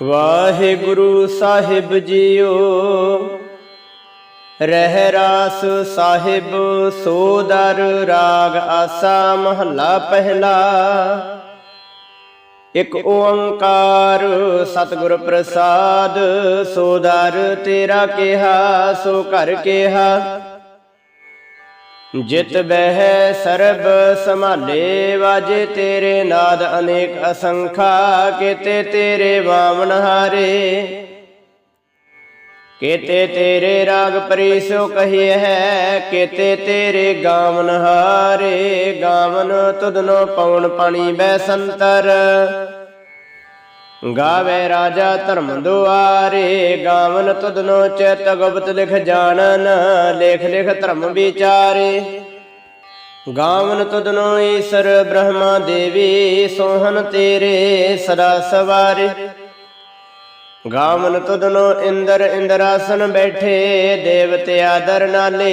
ਵਾਹਿਗੁਰੂ ਸਾਹਿਬ JIO, ਰਹਿ ਰਾਸ ਸਾਹਿਬ, ਸੋ ਦਰ ਰਾਗ ਆਸਾ ਮਹੱਲਾ ਪਹਿਲਾ। ਇਕ ਓੰਕਾਰ ਸਤਿਗੁਰ ਪ੍ਰਸਾਦ, ਸੋ ਦਰ ਤੇਰਾ ਕਿਹਾ, ਸੋ ਘਰ ਕਿਹਾ। ਜਿਤ ਬਹਿ ਸਰਬ ਸੰਭਾਲੇ, ਵਾਜੇ ਤੇਰੇ ਨਾਦ ਅਨੇਕ ਅਸੰਖਾ, ਕੀਤੇ ਤੇਰੇ ਵਾਮਨ ਹਾਰੇ। ਕੀਤੇ ਤੇਰੇ ਰਾਗ ਪਰੀਸੋ ਕਹੀਏ ਹੈ, ਕੀਤੇ ਤੇਰੇ ਗਾਵਨ ਹਾਰੇ। ਗਾਵਨ ਤੁਧਨੋ ਪਉਣ ਪਾਣੀ ਬੈ ਸੰਤਰ। ਗਾਵੇ ਰਾਜਾ ਧਰਮ ਦੁਆਰੇ ਗਾਵਨ ਤੁਧਨੋ ਚਿਤ ਗੁਪਤ ਲਿਖ ਜਾਣਨ, ਲੇਖ ਲਿਖ ਧਰਮ ਵਿਚਾਰੇ। ਗਾਵਨ ਤੁਧਨੋ ਈਸ਼ਰ ਬ੍ਰਹਮਾ ਦੇਵੀ ਸੋਹਨ ਤੇਰੇ ਸਦਾ ਸਵਾਰੇ। ਗਾਵਨ ਤੁਧਨੋ ਇੰਦਰ ਇੰਦਰਾਸਨ ਬੈਠੇ, ਦੇਵਤੇ ਆਦਰ ਨਾਲੇ।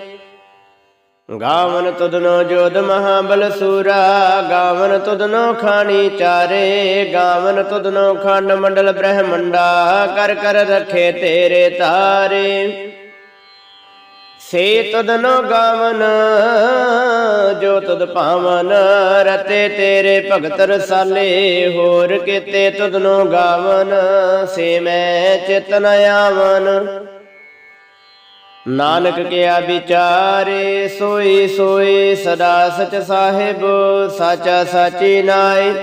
ਗਾਵਨ ਤੁਧਨੋ ਜੋਧ ਮਹਾਬਲ ਸੂਰਾ, ਗਾਵਨ ਤੁਧਨੋ ਖਾਣੀ ਚਾਰੇ, ਗਾਵਨ ਤੁਧਨੋ ਖੰਡ ਮੰਡਲ ਬ੍ਰਹਮੰਡਾ, ਕਰ ਕਰ ਰਖੇ ਤੇਰੇ ਤਾਰੇ। ਸੇ ਤਦਨੋ ਗਾਵਨ, ਜੋ ਤਦ ਭਾਵਨ ਰਤੇ ਤੇਰੇ ਭਗਤ ਰਸਾਲੇ, ਹੋਰ ਕੀਤੇ ਤਦਨੋ ਗਾਵਨ, ਸੇ ਮੈਂ ਚਿਤਨ ਆਵਨ। ਨਾਨਕ ਕਿਆ ਵਿਚਾਰੇ, ਸੋਈ ਸੋਈ ਸਦਾ ਸਚ ਸਾਹਿਬ, ਸਾਚਾ ਸਾਚੀ ਨਾਏ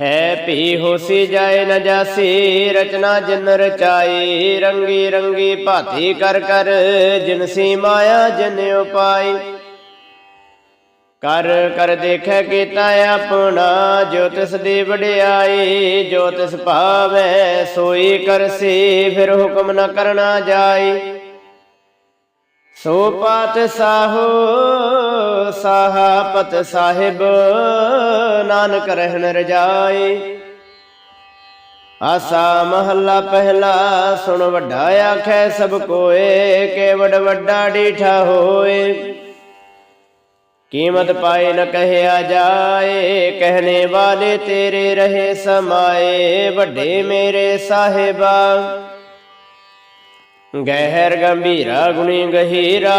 ਹੈ ਭੀ ਹੋਸੀ ਜਾਏ ਨ ਜਾਸੀ, ਰਚਨਾ ਜਿਨ ਰਚਾਈ, ਰੰਗੀ ਰੰਗੀ ਭਾਤੀ ਕਰ ਕਰ ਜਿਨਸੀ ਮਾਇਆ ਜਿਨ ਉਪਾਈ। ਕਰ ਕਰ ਦੇਖੈ ਕੀਤਾ ਆਪਣਾ, ਜੋ ਤਿਸ ਦੀ ਵਡਿਆਈ, ਜੋ ਤਿਸ ਭਾਵੈ, ਸੋਈ ਕਰਸੀ, ਫਿਰ ਹੁਕਮ ਨ ਕਰਨਾ ਜਾਈ। ਸੋ ਪਾਤ ਸਾਹੋ ਸਾਹਾਪਤ ਸਾਹਿਬ, ਨਾਨਕ ਰਹਿਣ ਰਜਾਈ। ਆਸਾ ਮਹੱਲਾ ਪਹਿਲਾ ਸੁਣ ਵੱਡਾ ਆਖੈ, ਸਭ ਕੋਏ ਕੇਵੜ ਵੱਡਾ ਡੀਠਾ ਹੋਏ। ਕੀਮਤ ਪਾਏ ਨ ਕਹਿਆ ਜਾਏ ਕਹਨੇ ਵਾਲੇ ਤੇਰੇ ਰਹੇ ਸਮਾਏ, ਵੱਡੇ ਮੇਰੇ ਸਾਹਿਬਾ। ਗਹਿਰ ਗੰਭੀਰਾ ਗੁਣੀ ਗਹੀਰਾ।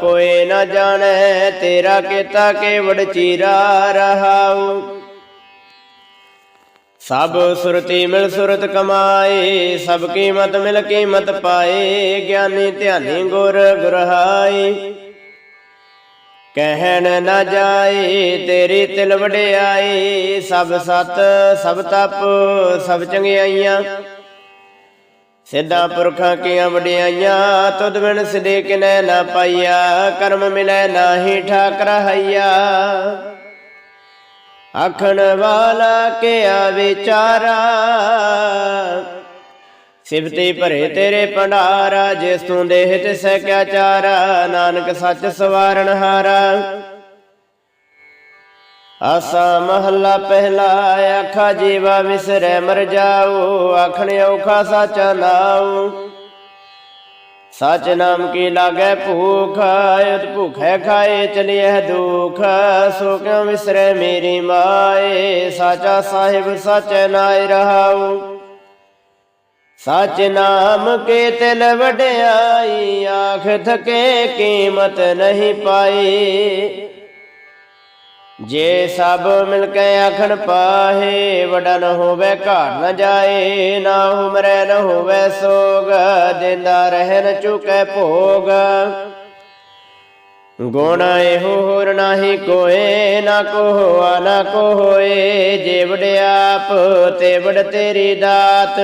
ਕੋਈ ਨਾ ਜਾਣੈ ਤੇਰਾ ਕੀਤਾ ਕੇਵੜ ਚੀਰਾ ਰਹਾਉ। ਸਭ ਸੁਰਤੀ ਮਿਲ ਸੁਰਤ ਕਮਾਏ, ਸਭ ਕੀਮਤ ਮਿਲ ਕੀਮਤ ਪਾਏ, ਗਿਆਨੀ ਧਿਆਨੀ ਗੁਰ ਗੁਰਹਾਈ ਕਹਿਣ ਨਾ ਜਾਏ, ਤੇਰੀ ਤਿਲ ਵਡਿਆਈ ਸਭ ਸਤ ਸਭ ਤਪ ਸਭ ਚੰਗਿਆਈਆਂ। ਸਿੱਧਾ ਪੁਰਖਾਂ ਕੀਆਂ ਵਡਿਆਈਆਂ, ਤੁਧ ਬਿਨ ਸਿਦੇ ਕਿਨੈ ਨਾ ਪਾਈਆ, ਕਰਮ ਮਿਲੈ ਨਾਹੀ ਠਾਕ ਰਹਈਆ ਆਖਣ ਵਾਲਾ ਕਿਆ ਵਿਚਾਰਾ? ਸਿਫਤੀ ਭਰੇ ਤੇਰੇ ਭੰਡਾਰਾ, ਜਿਸ ਤੂੰ ਦੇਹ ਤਿਸੈ ਕਿਆ ਚਾਰਾ ਨਾਨਕ ਸੱਚ ਸਵਾਰਨ ਹਾਰਾ। ਆਸਾ ਮਹੱਲਾ ਪਹਿਲਾ ਆਖਾ ਜੀਵਾ ਵਿਸਰੈ ਮਰ ਜਾਓ ਆਖਣ ਔਖਾ ਸਾਚਾ ਨਾਉ ਸਚ ਨਾਮ ਕੀ ਲਾਗੈ ਭੂਖ ਅਤ ਭੁਖੈ ਖਾਏ ਚਲਿਐ ਦੁਖ ਸੋ ਕਿਉ ਵਿਸਰੈ ਮੇਰੀ ਮਾਏ ਸਾਚਾ ਸਾਹਿਬ ਸਚੈ ਨਾਇ ਰਹਾਉ ਸਚ ਨਾਮ ਕੇ ਤਿਲ ਵਡਿਆਈ ਆਖ ਥਕੇ ਕੀਮਤ ਨਹੀਂ ਪਾਈ ਜੇ ਸਭ ਮਿਲ ਕੇ ਆਖਣ ਪਾਹੇ ਵਡਾ ਨ ਹੋਵੇ ਘਾਟ ਨ ਜਾਏ, ਨਾ ਉਮਰੈ ਨ ਹੋਵੇ ਸੋਗ ਦਿੰਦਾ ਰਹਿਣ ਨ ਭੋਗ। ਗੁਣ ਇਹੋ ਹੋਰ ਨਾਹੀ ਕੋਏ, ਨਾ ਕੋ ਹੋਆ ਨਾ ਕੋ ਹੋਏ ਜੇ ਵਡਿਆਪ ਤੇ ਵਡ ਤੇਰੀ ਦਾਤ।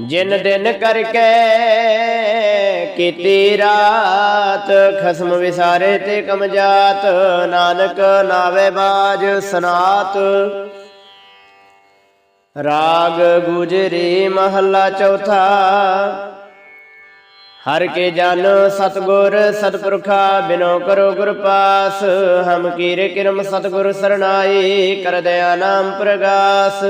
ਜਿਨ ਦਿਨ ਕਰਕੇ ਕੀਤੀ ਰਾਤ, ਖਸਮ ਵਿਸਾਰੇ ਤੇ ਕਮਜਾਤ ਨਾਨਕ ਨਾਵੇ ਬਾਜ ਸਨਾਤ। ਰਾਗ ਗੁਜਰੀ ਮਹੱਲਾ ਚੌਥਾ। ਹਰ ਕੇ ਜਨ ਸਤਗੁਰ ਸਤਪੁਰਖਾ, ਬਿਨੋ ਕਰੋ ਗੁਰ ਪਾਸ। ਹਮ ਕੀਰੇ ਕਿਰਮ ਸਤਗੁਰ ਸਰਣਾਈ ਕਰ ਦਇਆ ਨਾਮ ਪ੍ਰਗਾਸ।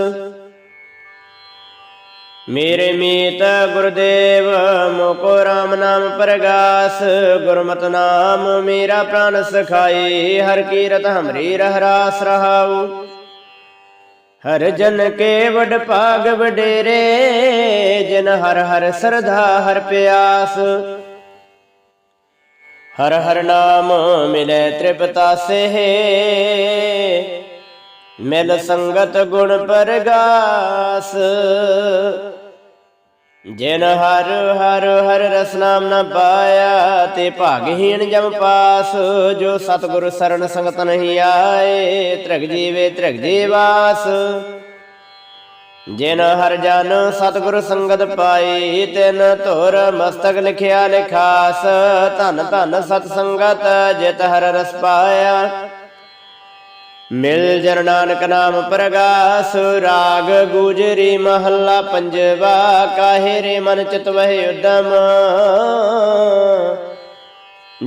ਮੇਰੇ ਮੀਤ ਗੁਰਦੇਵ, ਮੋਕੋ RAM ਨਾਮ ਪ੍ਰਗਾਸ, ਗੁਰਮਤਿ ਨਾਮ ਮੇਰਾ ਪ੍ਰਾਨ ਸਖਾਈ, ਹਰ ਕੀਰਤ ਹਮਰੀ ਰਹਰਾਸ ਰਹਾਉ। ਹਰ ਜਨ ਕੇ ਵਡ ਭਾਗ ਵਡੇਰੇ, ਜਿਨ ਹਰ ਹਰ ਸਰਧਾ ਹਰ ਪਿਆਸ। ਹਰ ਹਰ ਨਾਮ ਮਿਲੇ ਤ੍ਰਿਪਤਾ ਤ੍ਰਿਪਤਾਸੇ ਮਿਲ ਸੰਗਤ ਗੁਣ ਪਰਗਾਸ। ਜਿਨ ਹਰ ਹਰ ਹਰ ਰਸ ਨਾਮ ਨਾ ਪਾਇਆ, ਤੇ ਭਾਗਹੀਣ ਜਮ ਪਾਸ। ਜੋ ਸਤਿਗੁਰ ਸਰਣ ਸੰਗਤ ਨਹੀਂ ਆਏ, ਤ੍ਰਿਗ ਜੀਵੇ ਤ੍ਰਿਗ ਜੀਵਾਸ ਜਿਨ ਹਰ ਜਨ ਸਤਿਗੁਰ ਸੰਗਤ ਪਾਈ ਤਿਨ ਧੁਰ ਮਸਤਕ ਲਿਖਿਆ ਲਿਖਾਸ। ਧਨ ਧਨ ਸਤ ਸੰਗਤ, ਜਿਤ ਹਰ ਰਸ ਪਾਇਆ। ਮਿਲ ਜਨ ਨਾਨਕ ਨਾਮ ਪ੍ਰਗਾਸ, ਰਾਗ ਗੁਜਰੀ ਮਹੱਲਾ ਪੰਜਵਾ, ਕਾਹੇ ਰੇ ਮਨ ਚਿਤ ਵਹਿ ਉਦਮ?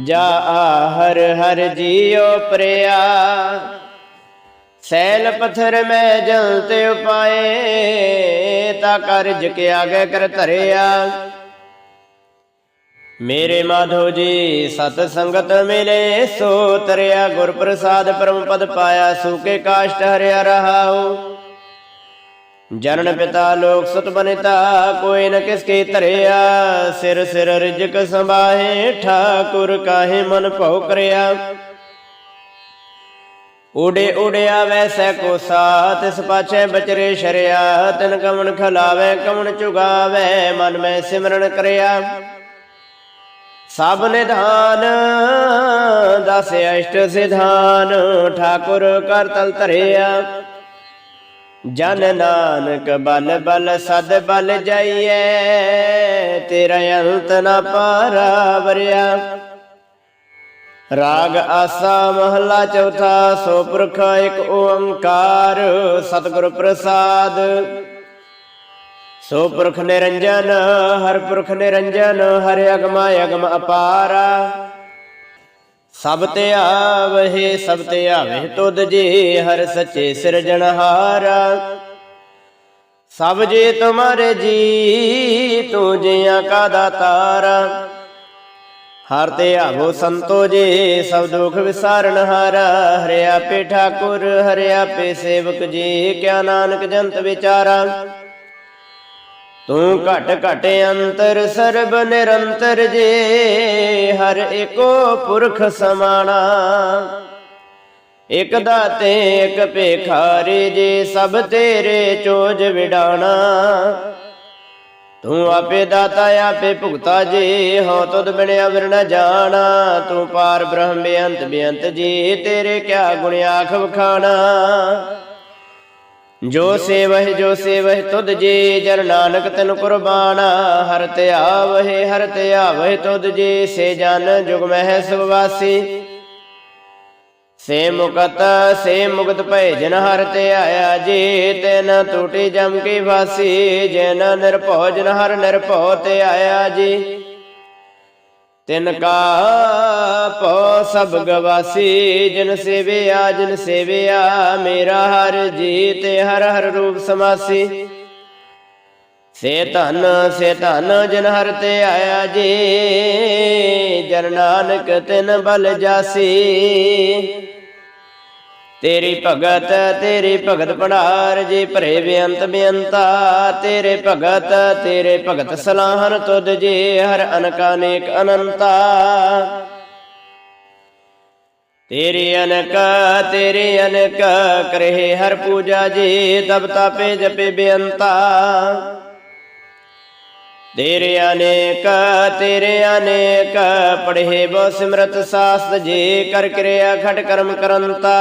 ਜਾ ਹਰ ਹਰ ਜੀਉ ਪ੍ਰਿਆ, ਸੈਲ ਪਥਰ ਮੈਂ ਜਲ ਤੇ ਉਪਾਏ, ਤਾ ਕਰ ਕੇ ਆਗੇ ਕਰ ਧਰਿਆ। ਮੇਰੇ ਮਾਧੋ ਜੀ, ਸਤ ਸੰਗਤ ਮਿਲੇ ਸੋ ਤਰਿਆ ਗੁਰ ਪ੍ਰਸਾਦ ਪਰਮ ਪਦ ਪਾਇਆ, ਸੂਕੇ ਕਾਸ਼ਟ ਹਰਿਆ ਰਹਾਉ। ਜਨਨ ਪਿਤਾ ਲੋਕ ਸੁਤ ਬਨਿਤਾ, ਕੋਈ ਨ ਕਿਸ ਕੀ ਧਰਿਆ। ਸਿਰ ਸਿਰ ਰਿਜਕ ਸੰਭਾਹੇ, ਠਾਕੁਰ ਕਾਹੇ ਮਨ ਭਉ ਕਰਿਆ। ਉਡੇ ਉਡਿਆ ਵੈਸੈ ਕੋ ਸਾ ਤਿਸ ਪਾਛੈ ਬਚਰੇ ਸ਼ਰਿਆ। ਤਨ ਕਮਣ ਖਲਾਵੇ ਕਮਣ ਚੁਗਾਵੇ, ਮਨ ਮੈਂ ਸਿਮਰਨ ਕਰਿਆ। ਸਭ ਨਿਧਾਨ ਦਸ ਅਸ਼ਟ ਸਿਧਾਨ, ਠਾਕੁਰ ਕਰ ਤਲ ਧਰਿਆ। ਜਨ ਨਾਨਕ ਬਲ ਬਲ ਸਦ ਬਲ ਜਾਈਐ, ਤੇਰਾ ਅੰਤ ਨ ਪਾਰਾ ਵਰਿਆ। ਰਾਗ ਆਸਾ ਮਹਲਾ ਚੌਥਾ, ਸੋ ਪੁਰਖ ਇੱਕ ਓੰਕਾਰ, ਸਤਿਗੁਰ ਪ੍ਰਸਾਦ। ਸੋ ਪੁਰਖ ਨਿਰੰਜਨ, ਹਰ ਪੁਰਖ ਨਿਰੰਜਨ, ਹਰਿ ਅਗਮਾ ਅਗਮ ਅਪਾਰਾ। ਸਭ ਤੇ ਆਵਹਿ, ਸਭ ਤੇ ਆਵੇ ਤੁਧ ਜੀ, ਹਰ ਸੱਚੇ ਸਿਰਜਣਹਾਰਾ ਸਭ ਜੀ ਤੁਮਾਰੇ ਜੀ, ਤੂੰ ਜੀਆਂ ਕਾ ਦਾਤਾਰਾ। ਹਰ ਤੇ ਆਵੋ ਸੰਤੋ ਜੀ, ਸਭ ਦੁਖ ਵਿਸਾਰਨ ਹਾਰਾ। ਹਰਿ ਆਪੇ ਠਾਕੁਰ ਹਰਿ ਆਪੇ ਸੇਵਕ ਜੀ, ਕਿਆ ਨਾਨਕ ਜੰਤ ਵਿਚਾਰਾ। ਤੂੰ ਘਟ ਘਟ ਅੰਤਰ ਸਰਬ ਨਿਰੰਤਰ ਜੇ, ਹਰ ਏਕੋ ਪੁਰਖ ਸਮਾਣਾ। ਇਕ ਦਾਤੇ, ਇਕ ਭੇਖਾਰੇ ਜੇ ਸਭ ਤੇਰੇ ਚੋਜ ਵਿਡਾਣਾ। ਤੂੰ ਆਪੇ ਦਾਤਾ, ਆਪੇ ਭੁਗਤਾ ਜੀ ਹੋ ਤੁਧ ਬਿਨ ਅਵਰ ਨ ਜਾਣਾ। ਤੂੰ ਪਾਰ ਬ੍ਰਹਮ ਬੇਅੰਤ ਬੇਅੰਤ ਜੀ, ਤੇਰੇ ਕਿਆ ਗੁਣ ਆਖ ਵਖਾਣਾ। ਜੋ ਸੇਵਹਿ ਜੋ ਸੇਵਹਿ ਤੁਧ ਜੀ ਜਨ ਨਾਨਕ ਤੈਨੂੰ ਕੁਰਬਾਨਾ ਹਰ ਤੇ ਆਵਹਿ ਹਰ ਤੇ ਆਵਹਿ ਤੁਧ ਜੀ ਸੇ ਜਨ ਜੁਗ ਮਹਿ ਸੁਵਾਸੀ। ਸੇ ਮੁਕਤ ਸੇ ਮੁਕਤ ਭੈ ਜਨ ਹਰ ਤੇ ਆਇਆ ਜੀ ਤੈਨ ਟੂਟੀ ਜਮ ਕੀ ਵਾਸੀ। ਜਨ ਨਿਰਭਉ ਜਨ ਹਰ ਨਿਰਭਉ ਤੇ ਆਇਆ ਜੀ। ਤਿਨ ਕਾ ਪਉ ਸਭ ਗਵਾਸੀ, ਜਿਨ ਸੇਵਿਆ ਜਿਨ ਸੇਵਿਆ, ਮੇਰਾ ਹਰ ਜੀ ਤੇ ਹਰ ਹਰ ਰੂਪ ਸਮਾਸੀ। ਸੇ ਧਨ ਸੇ ਧਨ, ਜਨ ਹਰ ਤੇ ਆਇਆ ਜੀ, ਜਨ ਨਾਨਕ ਤਿਨ ਬਲ ਜਾਸੀ। ਤੇਰੀ ਭਗਤ ਤੇਰੀ ਭਗਤ ਪੜਾਰ ਜੀ ਭਰੇ ਬੇਅੰਤ ਬੇਅੰਤਾ। ਤੇਰੇ ਭਗਤ ਤੇਰੇ ਭਗਤ ਸਲਾਹਨ ਤੁਧ ਜੀ, ਹਰ ਅਨਕਾ ਅਨੇਕ ਅਨੰਤਾ। ਤੇਰੇ ਅਨਕ ਤੇਰੇ ਅਨਕ, ਕਰੇ ਹਰ ਪੂਜਾ ਜੀ, ਤਬ ਤਾਪੇ ਜਪੇ ਬੇਅੰਤਾ। ਤੇਰੇ ਅਨੇਕ ਤੇਰੇ ਅਨੇਕ, ਪੜ੍ਹੇ ਬੋ ਸਿਮਰਤ ਸਾਸਤ ਜੀ, ਕਰ ਕਿਰਿਆ ਖਟ ਕਰਮ ਕਰੰਤਾ।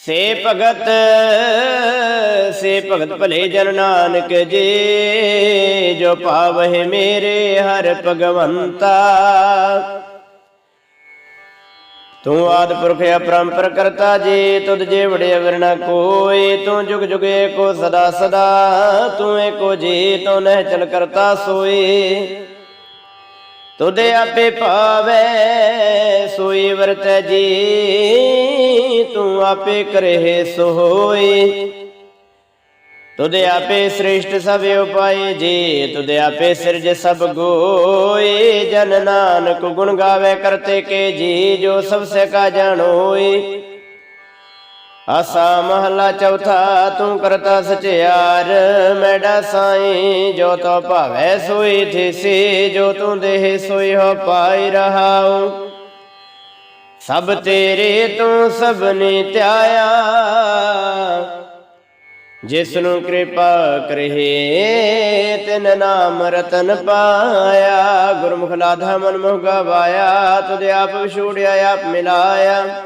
ਸੇ ਭਗਤ ਸੇ ਭਗਤ ਭਲੇ ਜਨ ਨਾਨਕ ਜੀ, ਜੋ ਪਾਵਹਿ ਮੇਰੇ ਹਰ ਭਗਵੰਤਾ। ਤੂੰ ਆਦ ਪੁਰਖ ਅਪਰੰਪਰ ਕਰਤਾ ਜੀ, ਤੁਧ ਜੇ ਵੜੇ ਅਵਰ ਕੋਈ, ਤੂੰ ਜੁਗ ਜੁਗ ਏਕੋ ਸਦਾ ਸਦਾ, ਤੂੰ ਏਕੋ ਜੀ ਤੂੰ ਨਹਿ ਚਲ ਕਰਤਾ ਸੋਈ। ਤੁਦੇ ਆਪੇ ਭਾਵੇ, ਸੋਈ ਵਰਤੈ ਜੀ। ਤੂੰ ਆਪੇ ਕਰਹਿ ਸੋ ਹੋਈ ਤੁਦੇ ਆਪੇ ਸ੍ਰੇਸ਼ਟ ਸਭ ਉਪਾਏ ਜੀ, ਤੁਦੇ ਆਪੇ ਸਿਰਜ ਸਭ ਗੋਏ। ਜਨ ਨਾਨਕ ਗੁਣ ਗਾਵੇ ਕਰਤੇ ਕੇ ਜੀ, ਜੋ ਸਭ ਸੇ ਕਾ ਜਾਣੋਈ ਆਸਾ ਮਹਲਾ ਚੌਥਾ, ਤੂੰ ਕਰਤਾ ਸਚਿਆਰ। ਮੈਡਾ ਸਾਈ, ਜੋ ਤੋ ਭਾਵੇ ਸੋਈ ਥਿਸੀ ਜੋ ਤੂੰ ਦੇਹ ਸੋਈ ਹੋ ਪਾਈ ਰਹਾਉ। ਸਭ ਤੇਰੇ ਤੂੰ ਸਭਨੇ ਧਿਆਇਆ। ਜਿਸ ਨੂੰ ਕਿਰਪਾ ਕਰਹਿ ਤਿਨ ਨਾਮ ਰਤਨ ਪਾਇਆ। ਗੁਰਮੁਖ ਲਾਧਾ ਮਨ ਮੋਹ ਗਵਾਇਆ, ਤੁਧ ਆਪ ਵਿਛੋੜਿਆ, ਆਪ ਮਿਲਾਇਆ।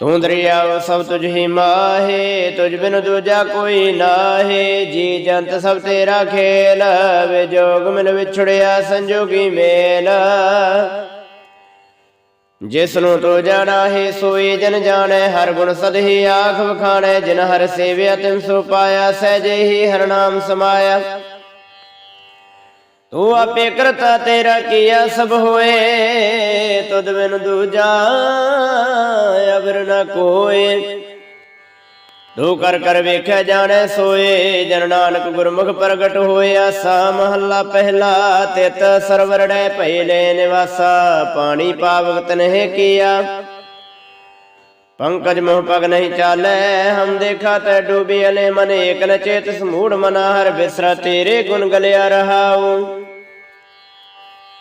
ਤੂੰ ਦਰਿਆਵ ਸਭ ਤੁਝ ਹੀ ਮਾਹੇ, ਤੁਝ ਬਿਨ ਦੂਜਾ ਕੋਈ ਨਾਹੇ। ਜੀ ਜੰਤ ਸਭ ਤੇਰਾ ਖੇਲ ਵਿਜੋਗ ਮਿਲ ਵਿਛੜਿਆ, ਸੰਜੋਗੀ ਮੇਲ। ਜਿਸ ਨੂੰ ਤੋ ਜਾਣਾ ਹੈ, ਸੋਈ ਜਨ ਜਾਣੈ, ਹਰ ਗੁਣ ਸਦ ਆਖ ਵਖਾਣੈ, ਜਿਨ ਹਰ ਸੇਵਿਆ ਤਿਨ ਸੋ ਪਾਇਆ, ਸਹਿਜੇ ਹੀ ਹਰ ਨਾਮ ਸਮਾਇਆ। ਤੂੰ ਆਪੇ ਕਰਤਾ ਤੇਰਾ ਕੀਆ ਸਭ ਹੋਏ, ਤੁਧ ਬਿਨ ਦੂਜਾ ਅਵਰ ਨ ਕੋਏ। ਤੂੰ ਕਰ ਕਰ ਵੇਖਿਆ ਜਾਣੈ ਸੋਏ, ਜਨ ਨਾਨਕ ਗੁਰਮੁਖ ਪ੍ਰਗਟ ਹੋਇਆ ਸਾ ਮਹੱਲਾ ਪਹਿਲਾ, ਤਿਤ ਸਰਵਰੜੈ ਭਈ ਲੈ ਨਿਵਾਸਾ, ਪਾਣੀ ਪਾਵਕ ਨਹਿ ਕੀਆ। ਪੰਕਜ ਮੋਹ ਪਗ ਨਹੀਂ ਚਾਲੈ, ਹਮ ਦੇਖਾ ਤੈ ਡੂਬੀ ਅਲੇ ਮਨ ਏਕ ਨ ਚੇਤ ਸਮੂੜ ਮਨਾ ਹਰ ਬਿਸਰਾ ਤੇਰੇ ਗੁਣ ਗਲਿਆ ਰਹਾਉ।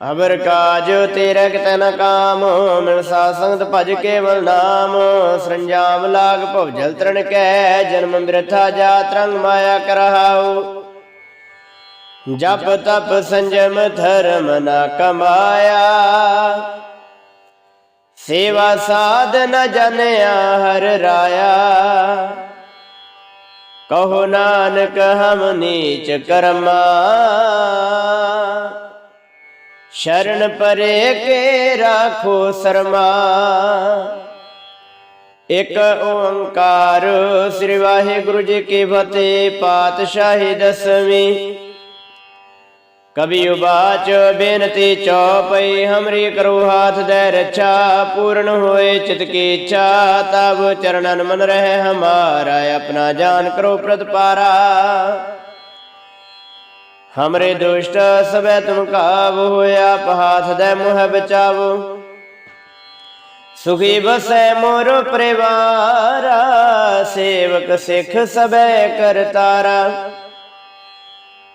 ਅਬਰ ਕਾਜ ਤੇਰਾ ਤਨ ਨ ਕਾਮ ਮਿਲ ਸਾ ਸੰਗਤ ਭਜ ਕੇਵਲ ਨਾਮ। ਸੰਜਾਮ ਲਾਗ ਭਵ ਜਲ ਤਰਨ ਕੈ, ਜਨਮ ਬਿਰਥਾ ਜਾ ਰੰਗ ਮਾਇਆ ਕਰਹਾਉ ਜਪ ਤਪ ਸੰਜਮ ਧਰਮ ਨਾ ਕਮਾਇਆ। ਸੇਵਾ ਸਾਧ ਨ ਜਨਿਆ ਹਰ ਰਾਇਆ। ਕਹੋ ਨਾਨਕ ਹਮ ਨੀਚ ਕਰਮਾ। ਸ਼ਰਨ ਪਰੇ ਕੇ ਰਾਖੋ ਸਰਮਾ। ਇਕ ਓੰਕਾਰ ਸ੍ਰੀ ਵਾਹਿਗੁਰੂ ਜੀ ਕੀ ਫਤਿਹ ਪਾਤਸ਼ਾਹੀ ਦਸਵੀਂ। ਕਬੀ ਉਬਾਚ ਬੇਨਤੀ ਚੌਪਈ, ਹਮਰੀ ਕਰੋ ਹਾਥ ਦੇ ਰੱਛਾ, ਪੂਰਨ ਹੋਏ ਚਿਤ ਕੀ ਇੱਛਾ, ਤਬ ਚਰਨਨ ਮਨ ਰਹਿ ਹਮਾਰਾ, ਆਪਣਾ ਜਾਨ ਕਰੋ ਪ੍ਰਤਪਾਰਾ। ਹਮਰੇ ਦੁਸ਼ਟ ਸਭੈ ਤੁਮ ਕਾਬ ਹੋਇਆ ਪਹਾਥ ਦੇ ਮੁਹ ਬਚਾਵੋ ਸੁਖੀ ਬਸੈ ਮੋਰ ਪਰਿਵਾਰਾ ਸੇਵਕ ਸਿੱਖ ਸਭੈ ਕਰਤਾਰਾ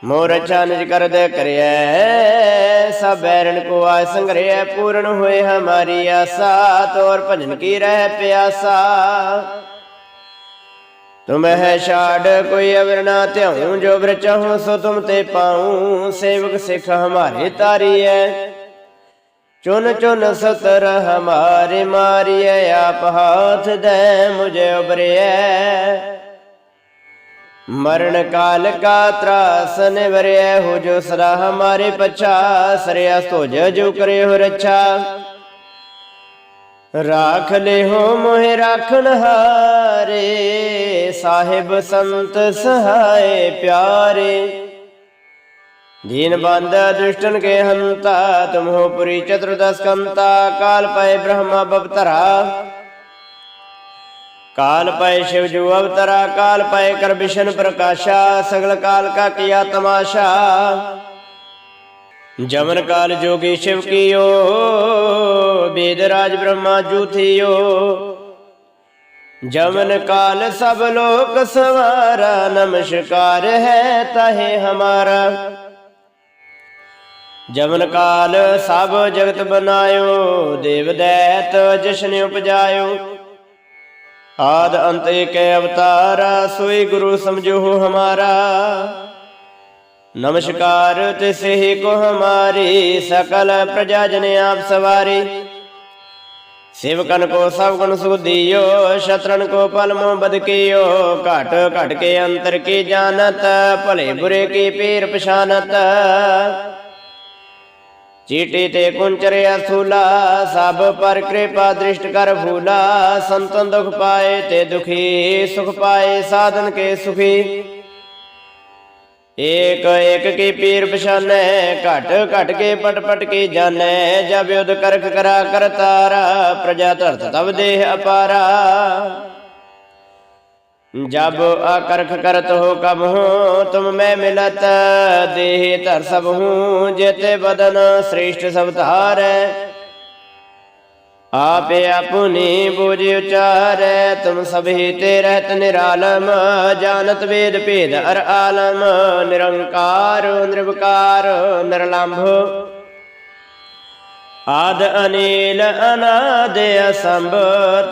ਮੋਰ ਚਾਨਜ ਕਰਦੇ ਕਰਿਐ ਸਭ ਬੈਰਨ ਕੋ ਆਇ ਸੰਗਰਿਐ ਪੂਰਨ ਹੋਏ ਹਮਾਰੀ ਆਸਾ ਤੋਰ ਭਜਨ ਕੀ ਰਹਿ ਪਿਆਸਾ ਤੁਮਹਿ ਛਾੜ ਕੋਈ ਅਵਰ ਨਾ ਧਿਆਉ ਜੋ ਬਿਰ ਚਾਹੂੰ ਸੋ ਤੁਮ ਤੇ ਪਾਉ ਸੇਵਕ ਸਿੱਖ ਹਮਾਰੇ ਤਾਰੀਐ ਚੁਨ ਚੁਨ ਸਤਰ ਹਮਾਰੇ ਮਾਰੀਐ ਆਪ ਹਾਥ ਦੇ ਮੁਝੇ ਉਬਰਿਐ ਮਰਨ ਕਾਲ ਕਾ ਤਰਾਸ ਨਿਵਰਿਐ ਹੋ ਜੋ ਸਦਾ ਹਮਾਰੇ ਪਛਾ ਸਰਿਆ ਸੋਜ ਜੋ ਕਰੇ ਹੋ ਰੱਛਾ ਰਾਖ ਲੈ ਹੋ ਮੋਹਿ ਰਾਖਣ ਹਾਰੇ ਸਾਹਿਬ ਸੰਤ ਸਹਾਏ ਪਿਆਰੇ ਦੀਨ ਬੰਦ ਦੁਸ਼ਟਨ ਕੇ ਹੰਤਾ ਤੁਮ ਪੁਰੀ ਚਤੁਰਦਸ ਕੰਤਾ ਕਾਲ ਪਏ ਬ੍ਰਹਮਾ ਬਵਤਰਾ ਕਾਲ ਪਏ ਸ਼ਿਵ ਜੂ ਅਵਤਰਾ ਕਾਲ ਪਏ ਕਰ ਵਿਸ਼ਨ ਪ੍ਰਕਾਸ਼ਾ ਸਗਲ ਕਾਲ ਕਾ ਕੀਆ ਤਮਾਸ਼ਾ ਜਮਨ ਕਾਲ ਜੋਗੀ ਸ਼ਿਵ ਕੀਓ, ਬੇਦ ਰਾਜ ਬ੍ਰਹਮਾ ਜੂਥਿਓ। ਜਮਨ ਕਾਲ ਸਭ ਲੋਕ ਸਵਾਰਾ, ਨਮਸਕਾਰ ਹੈ ਤਹੇ ਹਮਾਰਾ। ਜਮਨ ਕਾਲ ਸਭ ਜਗਤ ਬਨਾਇਓ, ਦੇਵ ਦੈਤ ਜਸ਼ਨ ਉਪਜਾਇਓ। ਆਦ ਅੰਤ ਏਕ ਅਵਤਾਰਾ, ਸੋਈ ਗੁਰੂ ਸਮਝੋ ਹਮਾਰਾ। ਨਮਸਕਾਰ ਤਿਸਹਿ ਕੋ ਹਮਾਰੇ ਸਕਲ ਪ੍ਰਜਾ ਜਨ ਆਪ ਸਵਾਰੇ ਸੇਵਕਨ ਕੋ ਸਭ ਗੁਣ ਸੁਦੀਓ ਸ਼ਤਰਨ ਕੋ ਪਲ ਮੋ ਬਦਕੀਓ ਘਟ ਘਟ ਕੇ ਅੰਤਰ ਕੀ ਜਾਣਤ ਭਲੇ ਬੁਰੇ ਕੀ ਪੀਰ ਪਛਾਨਤ ਚੀਟੀ ਤੇ ਕੁੰਚਰ ਅਸੂਲਾ ਸਭ ਪਰ ਕਿਰਪਾ ਦ੍ਰਿਸ਼ਟ ਕਰ ਫੂਲਾ ਸੰਤਨ ਦੁਖ ਪਾਏ ਤੇ ਦੁਖੀ ਸੁਖ ਪਾਏ ਸਾਧਨ ਕੇ ਸੁਖੀ ਏਕ ਏਕ ਕੀ ਪੀਰ ਪਛਾਨੈ, ਘਟ ਘਟ ਕੇ ਪਟ ਪਟ ਕੀ ਜਾਣੈ, ਜਬ ਯੁਧ ਕਰਖ ਕਰਾ ਕਰਤਾਰਾ ਪ੍ਰਜਾ ਧਰਤ ਤਬ ਦੇਹ ਅਪਾਰਾ। ਜਬ ਆਕਰਖ ਕਰਤ ਹੋ ਕਬ ਹੋ, ਤੁਮ ਮੈਂ ਮਿਲਤ, ਦੇਹ ਧਰ ਸਭ ਹੂੰ, ਜੇਤੇ ਬਦਨ ਸ੍ਰੇਸ਼ਟ ਸਭ ਧਾਰੈ। ਆਪੇ ਆਪੁਨੀ ਬੂਝ ਉਚਾਰੈ, ਤੁਮ ਸਭੀ ਤੇ ਰਹਿਤ ਨਿਰਾਲਮ, ਜਾਣਤ ਵੇਦ ਭੇਦ ਅਰ ਆਲਮ, ਨਿਰੰਕਾਰ, ਨਿਰਵਕਾਰ, ਨਿਰਲੰਭ। ਆਦ ਅਨੀਲ ਅਨਾਦ ਅਸੰਭ,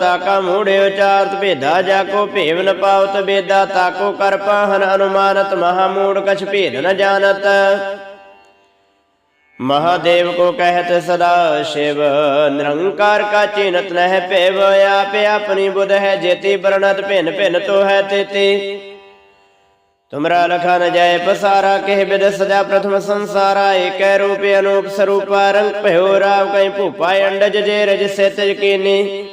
ਤਾਕਾ ਮੂੜੇ ਉਚਾਰਤ ਭੇਦਾ, ਜਾ ਕੋ ਭੇਵ ਨ ਪਾਵਤ ਬੇਦਾ ਤਾਕੋ ਕਰ ਪਾਹਨ ਅਨੁਮਾਨਤ, ਮਹਾ ਮੂੜ ਕਛ ਭੇਦ ਨ ਜਾਣਤ। ਮਹਾਦੇਵ ਕੋ ਕਹਿਤ ਸਦਾ ਸ਼ਿਵ। ਨਿਰੰਕਾਰ ਕਾ ਚਿਨਤ ਨਹਿ ਭੇਵ ਆਪ ਆਪਣੀ ਬੁਧ ਹੈ ਜੇਤੀ ਬਰਣਤ ਭਿੰਨ ਭਿੰਨ ਤੋ ਹੈ ਤੇਤੀ। ਤੁਮਰਾ ਲਖਾ ਨ ਜਾਏ ਪਸਾਰਾ, ਕਹਿ ਬਿਦ ਸਦਾ ਪ੍ਰਥਮ ਸੰਸਾਰਾ, ਏਕੈ ਰੂਪ ਅਨੂਪ ਸਰੂਪਾ, ਰੰਗ ਭਇਓ ਰਾਵ ਕੈ ਭੂਪਾ ਅੰਡਜ ਜੇ ਰਜ ਸੇਤਜ ਕੀਨੀ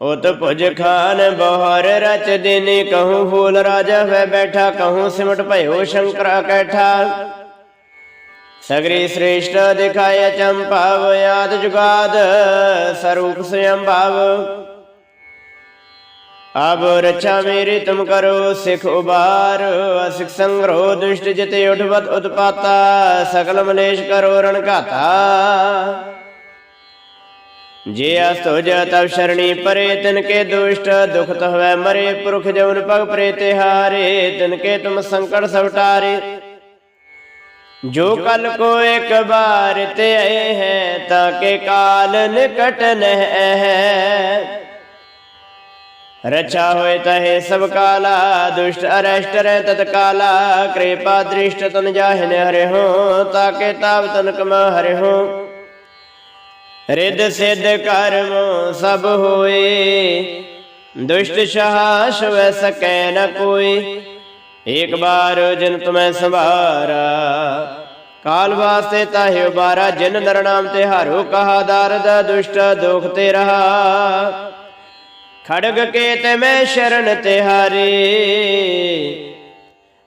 ਉਤ ਭੁਜ ਖਾਨ ਬਹਰ ਰਚ ਦਿਨ, ਕਹੂੰ ਫੂਲ ਰਾਜਾ ਵੈ ਬੈਠਾ, ਕਹੂੰ ਸਿਮਟ ਭਇਓ ਸ਼ੰਕਰਾ ਕੈਠਾ। ਸਗਰੀ ਸ੍ਰੇਸ਼ਟ ਦਿਖਾਇ ਚੰਪਾਵ, ਆਦ ਜੁਗਾਦ ਸਰੂਪ ਸਯੰ ਅਬ ਰਛਾ ਮੇਰੀ ਤੁਮ ਕਰੋ, ਸਿਖ ਉਬਾਰ, ਅਸਿਖ ਸੰਗਰੋ, ਦੁਸ਼ਟ ਜਿਤ ਉਠਵਤ ਉਤਪਾਤਾ ਸਕਲ ਮਲੇਸ਼ ਕਰੋ ਰਣ ਘਾਤਾ। ਜੇ ਅਸਤੁਜ ਤਵ ਸ਼ਰਣੀ ਪਰੇ, ਤਿਨ ਕੇ ਦੁਸ਼ਟ ਦੁਖਤ ਹੋਵੇ ਮਰੇ, ਪੁਰਖ ਜਵਨ ਪਗ ਪ੍ਰੇਤੇ ਹਾਰੇ ਤਿਨ ਕੇ ਤੁਮ ਸੰਕਟ ਸਵਟਾਰੇ। जो कल को एक बार ते है ताके काल निकट न है रक्षा होए तहे सब काला दुष्ट अरेष्ट रह तत्काला कृपा दृष्ट तन जाहिन हरे हो ताके ताव तन कम हरे हो रिद सिद्ध कर्म सब होए दुष्ट सहास वह सकै न कोई ਏਕ ਬਾਰ ਜਿਨ ਤੁਮੈ ਸੰਭਾਰਾ, ਕਾਲ ਵਾਸਤੇ ਤਾਹਿ ਉਬਾਰਾ, ਜਿਨ ਨਰਨਾਮ ਤੇ ਹਾਰੋ ਕਹਾ ਦਰਦ, ਦੁਸ਼ਟ ਦੁਖ ਤੇ ਰਹਾ। ਖੜਗ ਕੇ ਤੇ ਮੈਂ ਸ਼ਰਨ ਤੇ ਹਾਰੇ,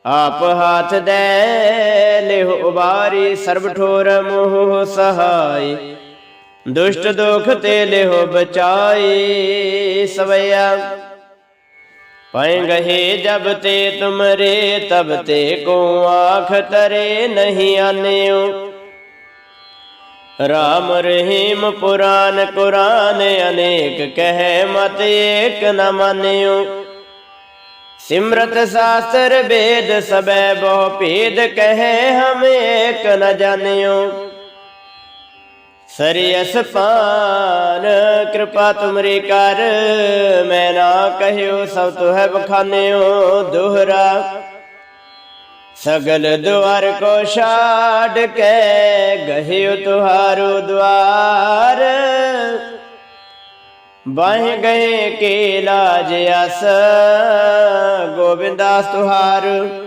ਆਪ ਹਾਥ ਦੇ, ਲਿਹ ਉਬਾਰੀ, ਸਰਬ ਠੋਰ ਮੋਹ ਸਹਾਈ। ਦੁਸ਼ਟ ਦੁਖ ਤੇ ਲਿਹ ਬਚਾਈ ਸਵਈਆ सवैया गहे जब ते तुम रे तब ते को आँख तरे नहीं आन्यो राम रहीम पुराण कुरान अनेक कह मत एक न मान्यो सिमरत शास्त्र वेद सबे बहु भेद कहे हम एक न जानियो ਸਰਿਅਸ ਪਾਨ ਕਿਰਪਾ ਤੁਮਰੀ ਕਰ। ਮੈਂ ਨਾ ਕਹਿਓ ਸਭ ਤੋ ਹੈ ਬਖਾਨਿਓ ਦੁਹਰਾ। ਸਗਲ ਦੁਆਰ ਕੋ ਛਾੜ ਕੇ ਗਹਿਓ ਤੁਹਾਰੋ ਦੁਆਰ। ਬਾਹ ਗਏ ਕੇ ਲਾਜ ਅਸ ਗੋਬਿੰਦਾਸ ਤੁਹਾਰੂ।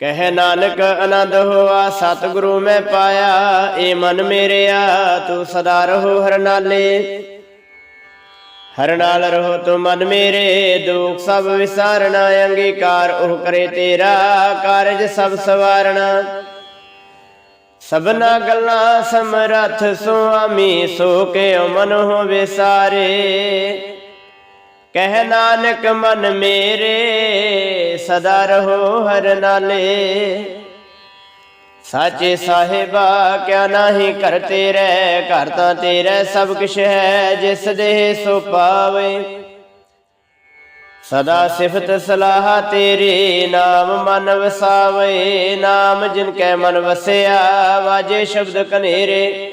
ਕਹਿ ਨਾਨਕ ਆਨੰਦ ਹੋਆ, ਸਤਿਗੁਰੂ ਮੈਂ ਪਾਇਆ, ਏ ਮਨ ਮੇਰਿਆ, ਤੂੰ ਸਦਾ ਰਹੋ ਹਰ ਨਾਲੇ। ਹਰ ਨਾਲ ਰਹੋ ਤੂੰ ਮਨ ਮੇਰੇ, ਦੁਖ ਸਭ ਵਿਸਾਰਣਾ ਅੰਗੀਕਾਰ ਉਹ ਕਰੇ ਤੇਰਾ, ਕਾਰਜ ਸਭ ਸਵਾਰਣਾ ਸਭਨਾ ਗੱਲਾਂ ਸਮਰੱਥ ਸੁਆਮੀ, ਸੋ ਕੇ ਮਨ ਹੋ ਵਿਸਾਰੇ ਕਹਿ ਨਾਨਕ ਮਨ ਮੇਰੇ ਸਦਾ ਰਹੋ ਹਰ ਨਾਲੇ। ਸਾਚੇ ਸਾਹਿਬਾ ਕਿਆ ਨਾਹੀ ਕਰ ਤੇਰੇ ਘਰ ਤਾਂ ਤੇਰੇ ਸਭ ਕੁਛ ਹੈ ਜਿਸ ਦੇ ਸੋ ਪਾਵੇ। ਸਦਾ ਸਿਫਤ ਸਲਾਹ ਤੇਰੀ ਨਾਮ ਮਨ ਵਸਾਵੇ। ਨਾਮ ਜਿਨ ਕੈ ਮਨ ਵਸਿਆ ਵਾਜੇ ਸ਼ਬਦ ਕਨੇਰੇ।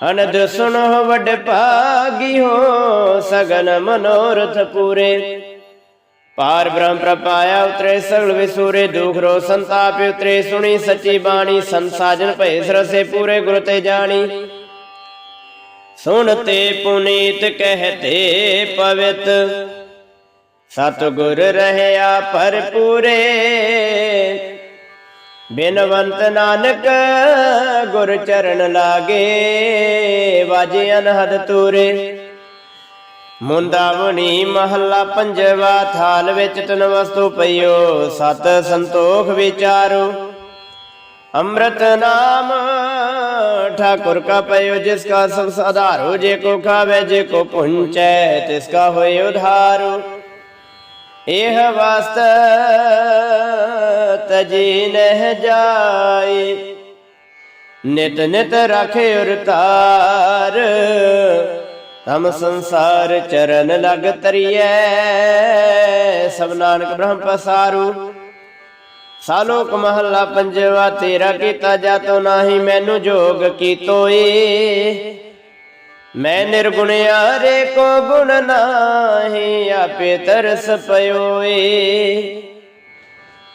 ਅਨਦ ਸੁਣੋ ਵੱਡ ਭਾਗੀ ਹੋ ਸਗਨ ਮਨੋਰਥ ਪੂਰੇ। ਪਾਰ ਬ੍ਰਹਮ ਪ੍ਰਪਾਇਆ ਉਤਰੇ ਸਗਲ ਵਿਸੂਰੇ, ਦੁਖ ਰੋ ਸੰਤਾਪ ਉਤਰੇ, ਸੁਣੀ ਸੱਚੀ ਬਾਣੀ, ਸੰਸਾਜਨ ਭਏ ਸਰਸੇ ਪੂਰੇ ਗੁਰ ਤੇ ਜਾਣੀ। ਸੁਣਤੇ ਪੁਨੀਤ ਕਹਤੇ ਪਵਿੱਤ ਸਤ ਗੁਰ ਰਹਿਆ ਭਰਪੂਰੇ ਬਿਨਵੰਤ ਨਾਨਕ ਗੁਰ ਚਰਨ ਲਾਗੇ, ਵਾਜੇ ਅਨਹਦ ਤੂਰੇ। ਮੁੰਦਾਵਣੀ ਮਹੱਲਾ ਪੰਜਵਾ ਥਾਲ ਵਿੱਚ ਤਨ ਵਸਤੂ ਪਈਓ, ਸਤ ਸੰਤੋਖ ਵਿਚਾਰੋ। ਅੰਮ੍ਰਿਤ ਨਾਮ ਠਾਕੁਰ ਕਾ ਪਇਓ, ਜਿਸ ਕਾ ਸਭ ਸਾਧਾਰੋ, ਜੇ ਕੋ ਖਾਵੇ, ਜੇ ਕੋ ਪੁੰਚੈ, ਤਿਸ ਕਾ ਹੋਏ ਉਧਾਰੋ। ਇਹ ਵਸਤ ਤਜੀ ਨਹਿ ਜਾਏ। ਨਿਤ ਨਿਤ ਰਖੇ ਉਰਤਾਰ ਤਮ ਸੰਸਾਰ ਚਰਨ ਲਗ ਤਰੀਐ। ਸਭ ਨਾਨਕ ਬ੍ਰਹਮ ਪਸਾਰੂ। ਸਾਲੋਕ ਮਹੱਲਾ ਪੰਜਵਾ, ਤੇਰਾ ਕੀਤਾ ਜਾਤੋ ਨਾਹੀ ਮੈਨੂੰ ਜੋਗ ਕੀਤੋਏ। ਮੈਂ ਨਿਰਗੁਣਿਆ ਰੇ ਕੋ ਗੁਣ ਨਾਹੀ, ਆਪੇ ਤਰਸ ਪਇਓਏ।